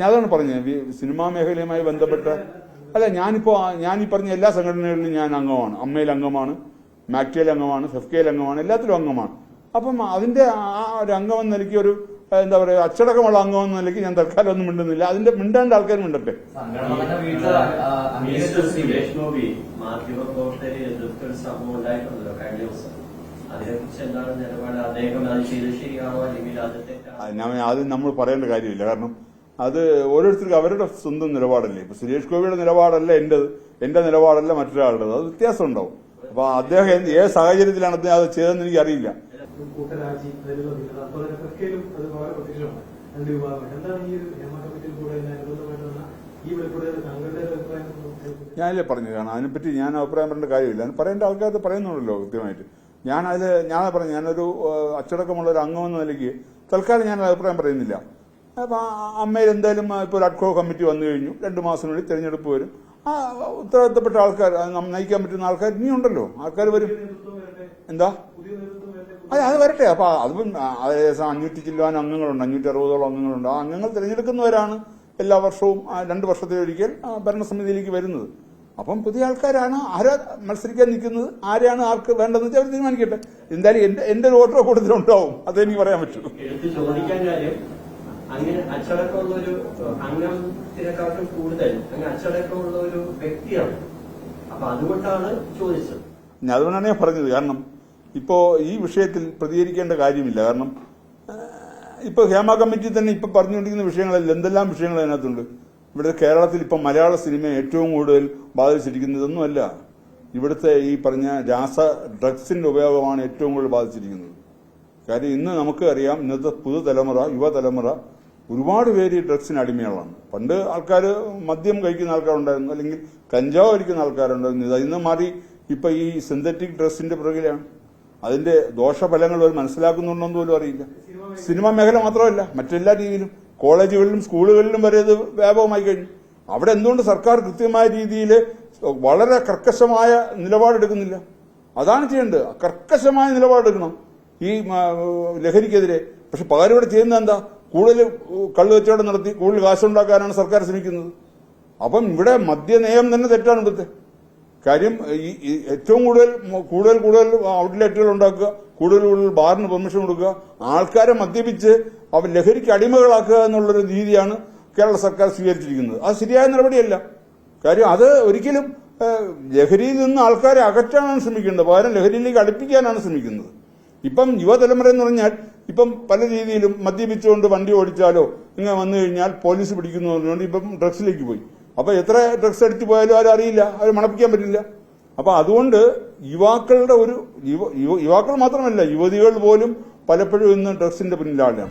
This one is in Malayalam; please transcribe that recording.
ഞാൻ അതാണ് പറഞ്ഞത്. സിനിമാ മേഖലയുമായി ബന്ധപ്പെട്ട അല്ല ഞാനിപ്പോ ഞാൻ ഈ പറഞ്ഞ എല്ലാ സംഘടനകളിലും ഞാൻ അംഗമാണ്. അമ്മയിൽ അംഗമാണ് മാക്ടിയൽ അംഗമാണ് ഫെഫ്കയിൽ അംഗമാണ് എല്ലാത്തിലും അംഗമാണ്. അപ്പം അതിന്റെ ആ ഒരു അംഗം എന്ന നിലയ്ക്ക് ഒരു എന്താ പറയുക അച്ചടക്കമുള്ള അംഗം എന്ന നിലയ്ക്ക് ഞാൻ തൽക്കാലം ഒന്നും മിണ്ടുന്നില്ല. അതിന്റെ മിണ്ടേണ്ട ആൾക്കാർ മിണ്ടട്ടെ. അത് നമ്മൾ പറയേണ്ട കാര്യമില്ല. കാരണം അത് ഓരോരുത്തർക്കും അവരുടെ സ്വന്തം നിലപാടല്ലേ? ഇപ്പൊ സുരേഷ് ഗോപിയുടെ നിലപാടല്ല എന്റേത്. എന്റെ നിലപാടല്ല മറ്റൊരാളുടെ അത് വ്യത്യാസം ഉണ്ടാവും. അപ്പൊ അദ്ദേഹം ഏത് സാഹചര്യത്തിലാണ് അദ്ദേഹം അത് ചെയ്തതെന്ന് എനിക്ക് അറിയില്ല കൂട്ടരാജി ദളിതോദ്ധികൾ അതുപോലെ തന്നെ ഫെഫ്കയിലും അത് വളരെ പ്രത്യക്ഷമാണ് രണ്ട് വിഭാഗം എന്താണ് ഈ ഒരു ഹേമ കമ്മിറ്റിയിൽ കൂടെ ഇതിന് ഈ വെളിപ്പെടുത്തൽ താങ്കളുടെ ഒരു അഭിപ്രായം ഒന്ന് ഞാനല്ലേ പറഞ്ഞു കാരണം അതിനെപ്പറ്റി ഞാൻ അഭിപ്രായം പറയേണ്ട കാര്യമില്ല. അത് പറയേണ്ട ആൾക്കാർ പറയുന്നുണ്ടല്ലോ കൃത്യമായിട്ട്. ഞാൻ അതിൽ ഞാൻ പറഞ്ഞു ഞാനൊരു അച്ചടക്കമുള്ള ഒരു അംഗമെന്ന നിലയ്ക്ക് തൽക്കാലം ഞാൻ അഭിപ്രായം പറയുന്നില്ല. അപ്പൊ ആ അമ്മയിൽ എന്തായാലും ഇപ്പോൾ ഒരു അഡ്കോ കമ്മിറ്റി വന്നു കഴിഞ്ഞു. രണ്ട് മാസത്തിനുള്ളിൽ തിരഞ്ഞെടുപ്പ് വരും. ആ ഉത്തരവാദിത്തപ്പെട്ട ആൾക്കാർ അത് നയിക്കാൻ പറ്റുന്ന ആൾക്കാർ ഇനിയുണ്ടല്ലോ ആൾക്കാർ വരും. എന്താ? അത് അത് വരട്ടെ. അപ്പൊ അതിപ്പം ഏകദേശം അഞ്ഞൂറ്റി ചില്ലുവാൻ അംഗങ്ങളുണ്ട്. അഞ്ഞൂറ്റി അറുപതോളം അംഗങ്ങളുണ്ട്. ആ അംഗങ്ങൾ തിരഞ്ഞെടുക്കുന്നവരാണ് എല്ലാ വർഷവും രണ്ട് വർഷത്തിലൊരിക്കൽ ഭരണസമിതിയിലേക്ക് വരുന്നത്. അപ്പം പുതിയ ആൾക്കാരാണ് ആരാ മത്സരിക്കാൻ നിൽക്കുന്നത് ആരെയാണ് ആർക്ക് വേണ്ടതെന്ന് വെച്ചാൽ അവർ തീരുമാനിക്കട്ടെ. എന്തായാലും എന്റെ എന്റെ ഒരു ഓട്ടോ കൂടുതലുണ്ടാവും അതെനിക്ക് പറയാൻ പറ്റൂ. ചോദിക്കാൻ കാര്യം അങ്ങനെ അച്ചടക്കമുള്ള ഒരു അംഗത്തിനെക്കാട്ടും കൂടുതൽ അങ്ങനെ അച്ചടക്കമുള്ള ഒരു വ്യക്തിയാണ്. അപ്പൊ അതുകൊണ്ടാണ് ചോദിച്ചത്. ഞാൻ അതുകൊണ്ടാണ് ഞാൻ പറഞ്ഞത്. കാരണം ഇപ്പോ ഈ വിഷയത്തിൽ പ്രതികരിക്കേണ്ട കാര്യമില്ല. കാരണം ഇപ്പൊ ഹേമ കമ്മിറ്റി തന്നെ ഇപ്പൊ പറഞ്ഞുകൊണ്ടിരിക്കുന്ന വിഷയങ്ങളിൽ എന്തെല്ലാം വിഷയങ്ങൾ അതിനകത്തുണ്ട്? ഇവിടുത്തെ കേരളത്തിൽ ഇപ്പം മലയാള സിനിമയെ ഏറ്റവും കൂടുതൽ ബാധിച്ചിരിക്കുന്നതൊന്നുമല്ല. ഇവിടുത്തെ ഈ പറഞ്ഞ രാസ ഡ്രഗ്സിന്റെ ഉപയോഗമാണ് ഏറ്റവും കൂടുതൽ ബാധിച്ചിരിക്കുന്നത്. കാര്യം ഇന്ന് നമുക്ക് അറിയാം ഇന്നത്തെ പുതുതലമുറ യുവതലമുറ ഒരുപാട് പേര് ഈ ഡ്രഗ്സിന് അടിമകളാണ് പണ്ട് ആൾക്കാർ മദ്യം കഴിക്കുന്ന ആൾക്കാരുണ്ടായിരുന്നു അല്ലെങ്കിൽ കഞ്ചാവ് കഴിക്കുന്ന ആൾക്കാരുണ്ടായിരുന്നു. ഇത് ഇന്ന് മാറി ഇപ്പൊ ഈ സിന്തറ്റിക് ഡ്രഗ്സിന്റെ പുറകിലാണ് അതിന്റെ ദോഷഫലങ്ങൾ അവർ മനസ്സിലാക്കുന്നുണ്ടെന്ന് പോലും അറിയില്ല. സിനിമ മേഖല മാത്രമല്ല മറ്റെല്ലാ രീതിയിലും. കോളേജുകളിലും സ്കൂളുകളിലും വരെ ഇത് വ്യാപകമായി കഴിഞ്ഞു. അവിടെ എന്തുകൊണ്ട് സർക്കാർ കൃത്യമായ രീതിയിൽ വളരെ കർക്കശമായ നിലപാടെടുക്കുന്നില്ല? അതാണ് ചെയ്യേണ്ടത്. കർക്കശമായ നിലപാടെടുക്കണം ഈ ലഹരിക്കെതിരെ. പക്ഷെ പകരം ഇവിടെ ചെയ്യുന്നത് എന്താ? കൂടുതൽ കള്ളു കച്ചവടം നടത്തി കൂടുതൽ കാശുണ്ടാക്കാനാണ് സർക്കാർ ശ്രമിക്കുന്നത്. അപ്പം ഇവിടെ മദ്യനയം തന്നെ തെറ്റാണ് ഇവിടുത്തെ. കാര്യം ഈ ഏറ്റവും കൂടുതൽ കൂടുതൽ കൂടുതൽ ഔട്ട്ലെറ്റുകൾ ഉണ്ടാക്കുക കൂടുതൽ കൂടുതൽ ബാറിന് പെർമിഷൻ കൊടുക്കുക ആൾക്കാരെ മദ്യപിച്ച് അവർ ലഹരിക്ക് അടിമകളാക്കുക എന്നുള്ളൊരു രീതിയാണ് കേരള സർക്കാർ സ്വീകരിച്ചിരിക്കുന്നത്. അത് ശരിയായ നടപടിയല്ല. കാര്യം അത് ഒരിക്കലും ലഹരിയിൽ നിന്ന് ആൾക്കാരെ അകറ്റാനാണ് ശ്രമിക്കേണ്ടത്. പകരം ലഹരിയിലേക്ക് അടുപ്പിക്കാനാണ് ശ്രമിക്കുന്നത്. ഇപ്പം യുവതലമുറ എന്ന് പറഞ്ഞാൽ ഇപ്പം പല രീതിയിലും മദ്യപിച്ചുകൊണ്ട് വണ്ടി ഓടിച്ചാലോ ഇങ്ങനെ വന്നു കഴിഞ്ഞാൽ പോലീസ് പിടിക്കുന്നു പറഞ്ഞുകൊണ്ട് ഇപ്പം ഡ്രഗ്സിലേക്ക് പോയി. അപ്പൊ എത്ര ഡ്രഗ്സ് അടിച്ചു പോയാലും ആരും അറിയില്ല അവർ മണപ്പിക്കാൻ പറ്റില്ല. അപ്പൊ അതുകൊണ്ട് യുവാക്കളുടെ ഒരു യുവ- യുവ- യുവാക്കൾ മാത്രമല്ല യുവതികൾ പോലും പലപ്പോഴും ഇന്ന് ഡ്രഗ്സിന്റെ പിന്നിലാണ്